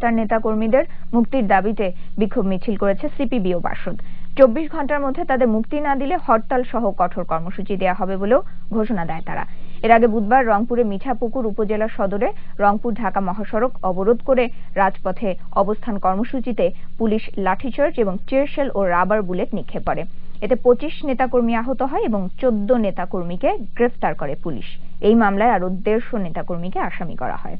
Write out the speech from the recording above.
তার নেতাকর্মীদের মুক্তির দাবিতে বিক্ষোভ মিছিল করেছে সিপিবি ও বাসদ। চব্বিশ ঘণ্টার মধ্যে তাদের মুক্তি না দিলে হরতাল সহ কঠোর কর্মসূচি দেওয়া হবে বলেও ঘোষণা দেয় তারা। এর আগে বুধবার রংপুরে মিঠাপুকুর উপজেলা সদরে রংপুর ঢাকা মহাসড়ক অবরোধ করে রাজপথে অবস্থান কর্মসূচিতে পুলিশ লাঠিচার্জ এবং চেয়ারশেল ও রাবার বুলেট নিক্ষেপ করে। এতে পঁচিশ নেতাকর্মী আহত হয় এবং চোদ্দ নেতাকর্মীকে গ্রেফতার করে পুলিশ। এই মামলায় আরও দেড়শো নেতাকর্মীকে আসামি করা হয়।